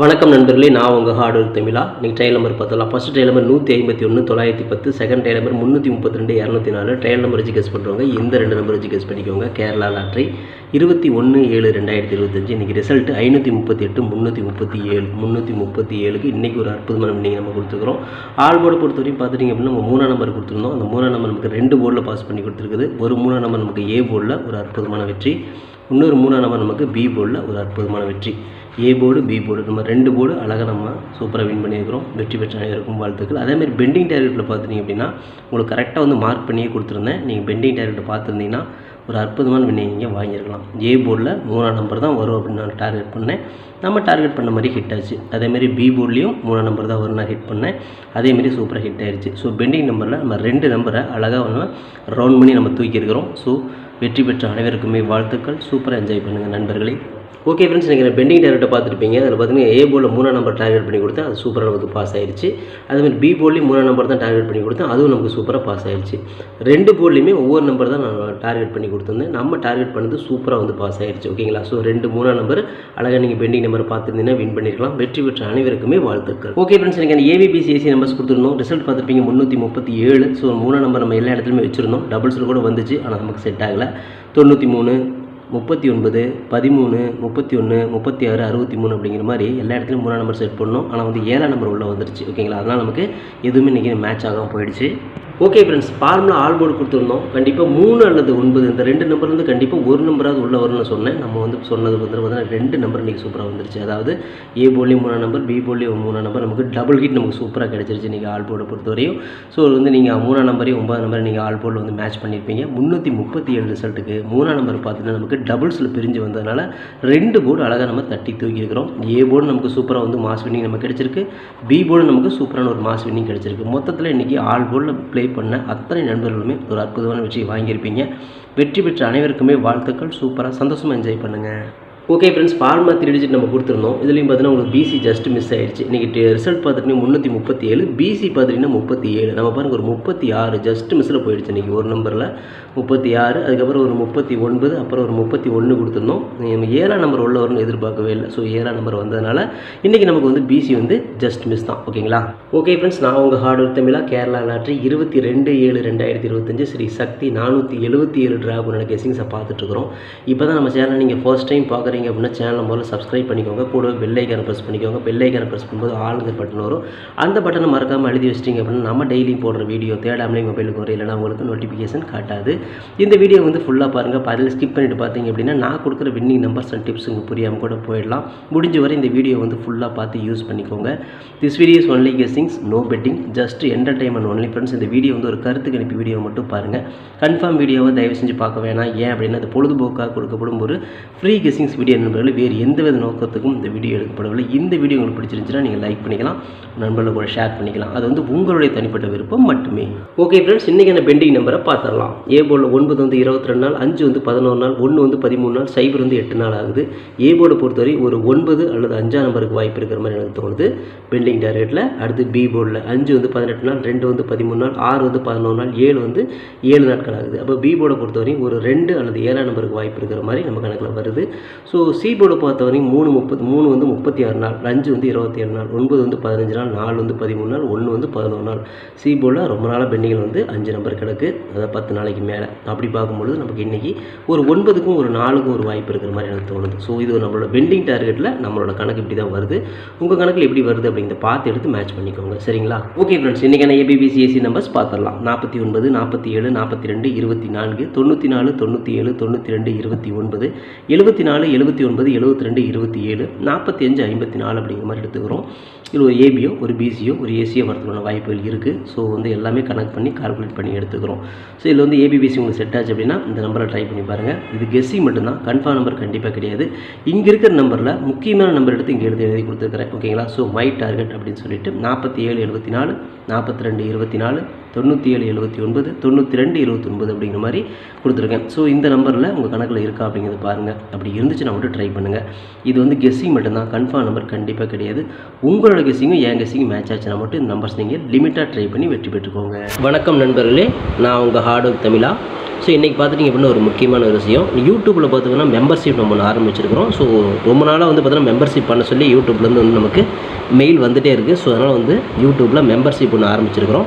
வணக்கம் நண்பர்களே நான் உங்கள் ஹார்டர் தமிழா. நீங்கள் ட்ரையல் நம்பர் பார்த்தலாம் ஃபஸ்ட் ட்ரையல் நம்பர் நூற்றி ஐம்பத்தி ஒன்று தொள்ளாயிரத்தி பத்து செகண்ட் ட்ரையல் நம்பர் முந்நூற்றி முப்பத்தி ரெண்டு இரநூத்தி நாலு. ட்ரையல் நம்பர் வச்சு கெஸ் பண்ணுறவங்க இந்த ரெண்டு நம்பர் வச்சு கெஸ் பண்ணிக்கோங்க. கேரளா லாட்ரி இருபத்தி ஒன்று ஏழு ரெண்டாயிரத்தி இருபத்தஞ்சு. இன்றைக்கி ரிசல்ட் ஐநூற்றி முப்பத்தி எட்டு முந்நூற்றி முப்பத்தி ஏழு முந்நூற்றி முப்பத்தி ஏழுக்கு இன்றைக்கி ஒரு அற்புதமான நீங்கள் நம்ம கொடுத்துருக்குறோம். ஆல் போர்டு பொறுத்த வரையும் பார்த்துட்டிங்க அப்படின்னா நம்ம மூணாம் நம்பர் கொடுத்துருந்தோம். அந்த மூணாம் நம்பர் நமக்கு ரெண்டு போர்டில் பாஸ் பண்ணி கொடுத்துருக்குது. ஒரு மூணாம் நம்பர் நமக்கு ஏ போர்டில் ஒரு அற்புதமான வெற்றி. இன்னொரு மூணாம் நம்பர் நமக்கு பி போர்டில் ஒரு அற்புதமான வெற்றி. A board B board. நம்ம ரெண்டு போர்டு அழகாக நம்ம சூப்பராக வின் பண்ணியிருக்கிறோம். வெற்றி பெற்ற அனைவருக்கும் வாழ்த்துக்கள். அதேமாதிரி பெண்டிங் டார்கெட்டில் பார்த்துட்டிங்க அப்படின்னா உங்களுக்கு கரெக்டாக வந்து மார்க் பண்ணியே கொடுத்துருந்தேன். நீங்கள் பெண்டிங் டார்கெட்டை பார்த்துருந்தீங்கன்னா ஒரு அற்புதமான வினை நீங்கள் வாங்கியிருக்கலாம். ஏ போர்டில் மூணாம் நம்பர் தான் வரும் அப்படின்னு நான் டார்கெட் பண்ணேன். நம்ம டார்கெட் பண்ண மாதிரி ஹிட் ஆச்சு. அதேமாரி பி போர்ட்லேயும் மூணாம் நம்பர் தான் வரும் நான் ஹிட் பண்ணேன் அதேமாரி சூப்பராக ஹிட் ஆயிடுச்சு ஸோ பெண்டிங் நம்பரில் நம்ம ரெண்டு நம்பரை அழகாக நம்ம ரவுண்ட் பண்ணி நம்ம தூக்கியிருக்கிறோம். ஸோ வெற்றி பெற்ற அனைவருக்குமே வாழ்த்துக்கள். சூப்பராக என்ஜாய் பண்ணுங்கள் நண்பர்களே. ஓகே ஃப்ரெண்ட்ஸ் நீங்கள் பெண்டிங் டார்கெட்டை பார்த்துருப்பீங்க. அதில் பார்த்தீங்கன்னா ஏ போலில் மூணாம் நம்பர் டார்கெட் பண்ணி கொடுத்தேன் அது சூப்பராக நமக்கு பாஸ் ஆயிடுச்சு அதுமாதிரி பி போர்ட்லேயும் மூணாம் நம்பர் தான் டார்கெட் பண்ணி கொடுத்தேன் அதுவும் நமக்கு சூப்பராக பாஸ் ஆயிடுச்சு ரெண்டு போர்ட்லேயுமே ஒவ்வொரு நம்பர் தான் நான் டார்கெட் பண்ணி கொடுத்துருந்தேன். நம்ம டார்கெட் பண்ணது சூப்பராக வந்து பாஸ் ஆயிடுச்சு ஓகேங்களா ஸோ ரெண்டு மூணாம் நம்பர் அழகாக நீங்கள் பெண்டிங் நம்பர் பார்த்துருந்தீங்கன்னா வின் பண்ணிருக்கலாம். வெற்றி பெற்ற அனைவருக்குமே வாழ்த்துக்கள். ஓகே ஃப்ரெண்ட்ஸ் எனக்கு ஏபிபிசிஎஸ்சி நம்பர்ஸ் கொடுத்துருந்தோம். ரிசல்ட் பார்த்துருப்பீங்க முந்நூற்றி முப்பத்தி ஏழு. ஸோ மூணாம் நம்பர் நம்ம எல்லா இடத்துலையுமே வச்சுருந்தோம். டபுள்ஸில் கூட வந்துச்சு. ஆனால் நமக்கு செட் ஆகலை. தொண்ணூற்றி மூணு முப்பத்தி ஒன்பது பதிமூணு முப்பத்தி ஒன்று முப்பத்தி ஆறு அறுபத்தி மூணு அப்படிங்கிற மாதிரி எல்லா இடத்துலையும் மூணாம் நம்பர் செட் பண்ணோம் ஆனால் வந்து ஏழாம் நம்பர் உள்ளே வந்துருச்சு. ஓகேங்களா? அதனால் நமக்கு எதுவுமே இன்றைக்கி மேட்ச் ஆகாமல் போயிடுச்சு. Okay friends formula all board கொடுத்துருந்தோம். கண்டிப்பாக மூணு அல்லது ஒன்பது இந்த ரெண்டு நம்பர் வந்து கண்டிப்பாக ஒரு நம்பராவது உள்ளே வரும்னு சொன்னேன். நம்ம வந்து சொன்னது வந்து பார்த்தீங்கன்னா ரெண்டு நம்பர் இன்றைக்கி சூப்பராக வந்துருச்சு. அதாவது ஏ போலியும் மூணாம் நம்பர் பி போலியும் மூணாம் நம்பர் நமக்கு டபுள் ஹிட் நமக்கு சூப்பராக கிடச்சிருச்சு இன்றைக்கி ஆல் போர்டை பொறுத்தவரையும். ஸோ வந்து நீங்கள் மூணாம் நம்பரையும் ஒன்பதாம் நம்பரையும் நீங்கள் ஆல் போர்டில் வந்து மேட்ச் பண்ணியிருப்பீங்க முந்நூற்றி முப்பத்தி ஏழு ரிசல்ட்டுக்கு மூணாம் நம்பர் பார்த்தீங்கன்னா நமக்கு டபுள்ஸில் பிரிஞ்சு வந்ததுனால ரெண்டு போர்டு அழகாக நம்ம தட்டி தூக்கியிருக்கிறோம் ஏ போர்டு நமக்கு சூப்பராக வந்து மாஸ் வின்னிங் நமக்கு கிடச்சிருக்கு. பி போர்டு நமக்கு சூப்பரான ஒரு மாஸ் வின்னிங் கிடச்சிருக்கு. மொத்தத்தில் இன்றைக்கி ஆல் போர்டில் ப்ளே பண்ண அத்தனை நண்பர்களுமே ஒரு அற்புதமான வெற்றியை வாங்கியிருப்பீங்க. வெற்றி பெற்ற அனைவருக்குமே வாழ்த்துக்கள். சூப்பராக சந்தோஷமாக என்ஜாய் பண்ணுங்கள் okay friends format three digit நம்ம கொடுத்துருந்தோம். இதுலேயும் பார்த்தீங்கன்னா உங்களுக்கு பிசி ஜஸ்ட் மிஸ் ஆயிடுச்சு. இன்றைக்கி ரிசல்ட் பார்த்துட்டிங்கன்னா முந்நூற்றி முப்பத்தி ஏழு பிசி பார்த்துட்டிங்கன்னா முப்பத்தி ஏழு. நம்ம பாருங்க ஒரு முப்பத்தி ஆறு ஜஸ்ட் மிஸ்ஸில் போயிடுச்சு இன்றைக்கி ஒரு நம்பரில் முப்பத்தி ஆறு அதுக்கப்புறம் ஒரு முப்பத்தி ஒன்பது அப்புறம் ஒரு முப்பத்தி ஒன்று கொடுத்துருந்தோம். நம்ம ஏழாம் நம்பர் உள்ள வரும்னு எதிர்பார்க்கவே இல்லை. ஸோ ஏழாம் நம்பர் வந்ததுனால இன்றைக்கி நமக்கு வந்து பிசி வந்து ஜஸ்ட் மிஸ் தான். ஓகேங்களா ஓகே ஃப்ரெண்ட்ஸ் நான் உங்கள் ஹார்ட் ஒர்க் தமிழாக கேரளா லாட்ரி இருபத்தி ரெண்டு ஏழு ரெண்டாயிரத்தி இருபத்தஞ்சு ஸ்ரீ சக்தி நானூற்றி எழுபத்தி ஏழு டிராகுனோட கெஸிங்ஸை பார்த்துட்ருக்குறோம் இப்போ தான் நம்ம சேனல் நீங்கள் ஃபர்ஸ்ட் டைம் பார்க்குறீங்க. அப்படின்னா சேனலை முதல்ல சப்ஸ்கிரைப் பண்ணிக்கோங்க. கூட பெல்லைக்கான ப்ரெஸ் பண்ணிக்கோங்க. பெல்லைக்கான ப்ரெஸ் பண்ணும்போது ஆளுங்க பட்டன் வரும். அந்த பட்டனை மறக்காமல் எழுதி வச்சிட்டிங்க அப்படின்னா நம்ம டெய்லி போடுற வீடியோ தேடாமலே மொபைலுக்கு வரும். இல்லைனா உங்களுக்கு நோட்டிஃபிகேஷன் காட்டாது. இந்த வீடியோ வந்து ஃபுல்லாக பாருங்கள் அதில் ஸ்கிப் பண்ணிட்டு பார்த்தீங்க அப்படின்னா நான் கொடுக்குற வின்னிங் நம்பர்ஸ் அண்ட் டிப்ஸ் உங்களுக்கு புரியாமல் கூட போயிடலாம். முடிஞ்ச வரை இந்த வீடியோ வந்து ஃபுல்லாக பார்த்து யூஸ் பண்ணிக்கோங்க. This videos only guessings no betting just entertainment only friends இந்த வீடியோ வந்து ஒரு கருத்து கணிப்பு வீடியோ மட்டும் பாருங்கள் கன்ஃபார்ம் வீடியோவை தயவு செஞ்சு பார்க்க வேணாம். ஏன் அப்படின்னா அது பொழுதுபோக்காக கொடுக்கப்படும் ஒரு ஃப்ரீ கெஸிங்ஸ் வீடியோ நண்பர்கள் வேறு எந்தவித நோக்கத்துக்கும் இந்த வீடியோ எடுக்கப்படவில்லை. இந்த வீடியோ உங்களுக்கு பிடிச்சிருந்துச்சுன்னா நீங்கள் லைக் பண்ணிக்கலாம் நண்பர்கள் கூட ஷேர் பண்ணிக்கலாம். அது வந்து உங்களுடைய தனிப்பட்ட விருப்பம் மட்டுமே. ஓகே ஃப்ரெண்ட்ஸ் இன்றைக்கான பெண்டிங் நம்பரை பார்த்துடலாம். ஏ போர்டில் ஒன்பது வந்து இருபத்தி ரெண்டு நாள் அஞ்சு வந்து பதினோரு நாள் ஒன்று வந்து பதிமூணு நாள் சைபர் வந்து எட்டு நாள் ஆகுது. ஏ போர்டை பொறுத்தவரை ஒரு ஒன்பது அல்லது அஞ்சாம் நம்பருக்கு வாய்ப்பு இருக்கிற மாதிரி எனக்கு தோணுது. பெண்டிங் டார்கெட்டில் அடுத்து பி போர்டில் அஞ்சு வந்து பதினெட்டு நாள் ரெண்டு வந்து பதிமூணு நாள் ஆறு வந்து பதினோரு நாள் ஏழு வந்து ஏழு நாட்கள் ஆகுது. அப்போ பி போர்டை பொறுத்தவரையும் ஒரு ரெண்டு அல்லது ஏழாம் நம்பருக்கு வாய்ப்பு இருக்கிற மாதிரி நம்ம கணக்கில் வருது. ஸோ சி போர்டை பொறுத்தவரையும் மூணு முப்பது மூணு வந்து முப்பத்தி ஆறு நாள் அஞ்சு வந்து இருபத்தி ஏழு நாள் ஒன்பது வந்து பதினஞ்சு நாள் நாலு வந்து பதிமூணு நாள் ஒன்று வந்து பதினோரு நாள். சி போர்டில் ரொம்ப நாளாக பெண்டிங்கில் வந்து அஞ்சு நம்பர் கிடக்கு. அதாவது பத்து நாளைக்கு மேலே. அப்படி பார்க்கும்பொழுது நமக்கு இன்றைக்கி ஒரு ஒன்பதுக்கும் ஒரு நாலுக்கும் ஒரு வாய்ப்பு இருக்கிற மாதிரி எனக்கு தோணுது. ஸோ இது நம்மளோட பெண்டிங் டார்கெட்டில் நம்மளோட கணக்கு இப்படி தான் வருது. உங்கள் கணக்கில் எப்படி வருது அப்படிங்கிறத பார்த்து எடுத்து மேட்ச் பண்ணிக்கோங்க. சரிங்களா? ஓகே ஃப்ரெண்ட்ஸ் இன்றைக்கான ஏபிபிசிஎஸ்சி நம்பர்ஸ் பார்த்துடலாம். நாற்பத்தி ஒன்பது நாற்பத்தி ஏழு நாற்பத்தி ரெண்டு இருபத்தி நான்கு தொண்ணூற்றி நாலு தொண்ணூற்றி ஏழு தொண்ணூற்றி ரெண்டு இருபத்தி ஒன்பது எழுபத்தி நாலு எழுபத்தி ஒன்பது எழுபத்தி ரெண்டு இருபத்தி ஏழு நாற்பத்தி அஞ்சு ஐம்பத்தி நாலு அப்படிங்கிற மாதிரி எடுத்துக்கிறோம். இது ஒரு ஏபியோ ஒரு பிசியோ ஒரு ஏசியோ வரதுக்கான வாய்ப்புகள் இருக்குது ஸோ வந்து எல்லாமே கனெக்ட் பண்ணி கால்குலேட் பண்ணி எடுத்துக்கிறோம். ஸோ இதில் வந்து ஏபிபிசி உங்களுக்கு செட் ஆச்சு அப்படின்னா இந்த நம்பரை ட்ரை பண்ணி பாருங்கள் இது கெஸ்ஸிங் மட்டும்தான். கன்ஃபார்ம் நம்பர் கண்டிப்பாக கிடையாது. இங்கே இருக்கிற நம்பரில் முக்கியமான நம்பர் எடுத்து இங்கே எழுதி எழுதி கொடுத்துருக்குறேன். ஓகேங்களா ஸோ மை டார்கெட் அப்படின்னு சொல்லிட்டு நாற்பத்தி ஏழு எழுபத்தி நாலு நாற்பத்தி ரெண்டு இருபத்தி நாலு தொண்ணூற்றி ஏழு எழுபத்தி ஒன்பது தொண்ணூற்றி ரெண்டு இருபத்தொன்பது அப்படிங்கிற மாதிரி கொடுத்துருக்கேன். ஸோ இந்த நம்பரில் உங்கள் கணக்கில் இருக்கா அப்படிங்கிறத பாருங்கள் அப்படி இருந்துச்சுன்னா மட்டும் ட்ரை பண்ணுங்கள் இது வந்து கெஸ்ஸிங் மட்டும்தான். கன்ஃபார்ம் நம்பர் கண்டிப்பாக கிடையாது. உங்களோட கெஸ்ஸிங்கும் என் கெஸ்ஸிங்கும் மேட்ச் ஆச்சுன்னா மட்டும் இந்த நம்பர்ஸ் நீங்கள் லிமிட்டாக ட்ரை பண்ணி வெற்றி பெற்றுக்கோங்க. வணக்கம் நண்பர்களே. நான் உங்கள் ஹார்ட் ஒர்க் தமிழா. ஸோ இன்றைக்கி பார்த்துட்டிங்க அப்படின்னா ஒரு முக்கியமான ஒரு விஷயம். யூடியூப்பில் பார்த்தீங்கன்னா மெம்பர்ஷிப் நம்ம ஒன்று ஆரம்பிச்சிருக்கிறோம். ஸோ ரொம்ப நாளாக வந்து பார்த்தீங்கன்னா மெம்பர்ஷிப் பண்ண சொல்லி யூடியூப்லேருந்து வந்து நமக்கு மெயில் வந்துகிட்டே இருக்குது ஸோ அதனால் வந்து யூடியூப்பில் மெம்பர்ஷிப் ஒன்று ஆரம்பிச்சிருக்கிறோம்.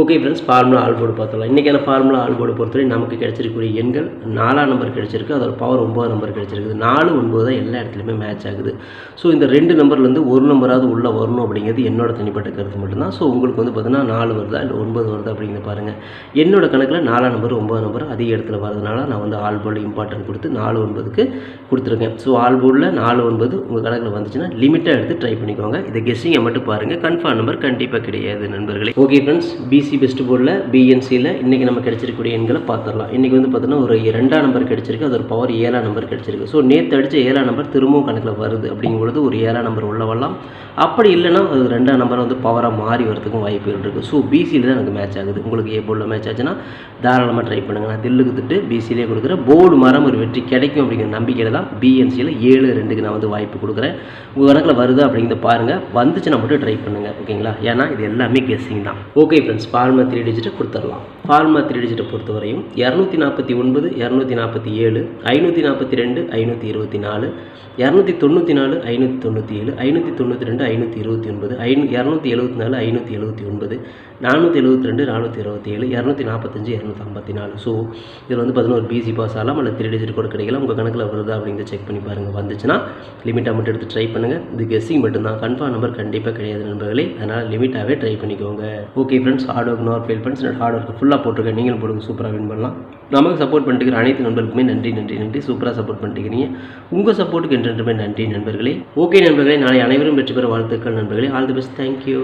ஓகே ஃப்ரெண்ட்ஸ் ஃபார்முலா ஆல்போர்டு பார்த்தலாம் இன்றைக்கான ஃபார்முலா ஆல்போர்டு பொறுத்தவரை நமக்கு கிடைச்சிருக்கக்கூடிய எண்கள் நாலாம் நம்பர் கிடைச்சிருக்கு. அதோட பவர் ஒம்பது நம்பர் கிடைச்சிருக்குது. நாலு ஒன்பது தான் எல்லா இடத்துலையுமே மேட்ச் ஆகுது. ஸோ இந்த ரெண்டு நம்பர்லேருந்து ஒரு நம்பராவது உள்ளே வரணும் அப்படிங்கிறது என்னோட தனிப்பட்ட கருத்து மட்டும்தான். ஸோ உங்களுக்கு வந்து பார்த்தீங்கன்னா நாலு வருதா இல்லை ஒன்பது வருதா அப்படிங்கிறத பாருங்கள் என்னோட கணக்கில் நாலாம் நம்பர் ஒம்பது நம்பர் அதிக இடத்துல வரதுனால நான் வந்து ஆல்போர்டில் இம்பார்ட்டன்ட் கொடுத்து நாலு ஒன்பதுக்கு கொடுத்துருக்கேன். ஸோ ஆல்போர்டில் நாலு ஒன்பது உங்கள் கணக்கில் வந்துச்சுன்னா லிமிட்டாக எடுத்து ட்ரை பண்ணிக்கோங்க. இதை கெஸ்ஸிங்கை மட்டும் பாருங்கள் கன்ஃபார்ம் நம்பர் கண்டிப்பாக கிடையாது நண்பர்களே. Okay friends B BC best போர்டில் பிஎன்சியில் இன்றைக்கி நம்ம கிடச்சிருக்கக்கூடிய எண்களை பார்த்துடலாம். இன்றைக்கி வந்து பார்த்தீங்கன்னா ஒரு ரெண்டாம் நம்பர் கிடச்சிருக்கு. அது ஒரு பவர் ஏழாம் நம்பர் கிடச்சிருக்கு. ஸோ நேற்று அடித்த ஏழாம் நம்பர் திரும்பவும் கணக்கில் வருது. அப்படிங்கும்பொழுது ஒரு ஏழாம் நம்பர் உள்ள வரலாம். அப்படி இல்லைன்னா அது ரெண்டாம் நம்பர் வந்து பவராக மாறி வரதுக்கும் வாய்ப்புகள் இருக்குது ஸோ பிசியில் தான் எனக்கு மேட்ச் ஆகுது. உங்களுக்கு ஏ போர்டில் மேட்ச் ஆச்சுன்னா தாராளமாக ட்ரை பண்ணுங்கள் நான் தில்லுக்கு திட்டு பிசியிலே கொடுக்குறேன். போர்டு மரம் ஒரு வெற்றி கிடைக்கும் அப்படிங்கிற நம்பிக்கையில் தான் பிஎன்சியில் ஏழு ரெண்டுக்கு நான் வந்து வாய்ப்பு கொடுக்குறேன். உங்கள் கணக்கில் வருதா அப்படிங்கிறத பாருங்கள் வந்துச்சுன்னா மட்டும் ட்ரை பண்ணுங்கள் ஓகேங்களா ஏன்னா இது எல்லாமே கெஸ்ஸிங் தான். ஓகே ஃப்ரெண்ட்ஸ் ஃபார்மா த்ரீ டிஜிட்டை கொடுத்துடலாம். ஃபார்மா த்ரீ டிஜிட்டை பொறுத்தவரையும் இரநூத்தி நாற்பத்தி ஒன்பது இரநூத்தி நாற்பத்தி ஏழு ஐநூற்றி நாற்பத்தி ரெண்டு ஐநூற்றி இருபத்தி நாலு இரநூத்தி தொண்ணூற்றி நாலு ஐநூற்றி தொண்ணூற்றி ஏழு ஐநூற்றி தொண்ணூற்றி ரெண்டு ஐநூற்றி இருபத்தி ஒன்பது ஐநூ இரநூத்தி எழுபத்தி நாலு ஐநூற்றி எழுபத்தி ஒன்பது நானூற்றி எழுபத்தி ரெண்டு நானூற்றி இருபத்தி ஏழு இரநூத்தி நாற்பத்தஞ்சு இரநூத்தி ஐம்பத்தி நாலு. ஸோ இதில் வந்து பார்த்தீங்கன்னா ஒரு பிசி பாஸ் ஆகலாம் அல்லது த்ரீ டிஜிட் கூட கிடைக்கலாம் உங்கள் கணக்கில் வருதா அப்படிங்கிறத செக் பண்ணி பாருங்கள் வந்துச்சுன்னா லிமிட்டாக மட்டும் எடுத்து ட்ரை பண்ணுங்கள் இது கெஸ்ஸிங் மட்டும்தான். கன்ஃபார்ம் நம்பர் கண்டிப்பாக கிடையாது நண்பர்களே. அதனால் லிமிட்டாகவே ட்ரை பண்ணிக்கோங்க. Okay friends hard work nor fail friends hard work ஃபுல்லாக போட்டிருக்கேன். நீங்களும் போடுங்க சூப்பராக வின் பண்ணலாம். நமக்கு சப்போர்ட் பண்ணிட்டு அனைத்து நண்பர்களுக்குமே நன்றி நன்றி நன்றி. சூப்பராக சப்போர்ட் பண்ணிட்டுக்கிறீங்க. உங்கள் சப்போர்ட்டுக்கு என்றென்றுமே நன்றி நண்பர்களே. ஓகே நண்பர்களே. நாளை அனைவரும் வெற்றி பெற வாழ்த்துக்கள் நண்பர்களே. All the best thank you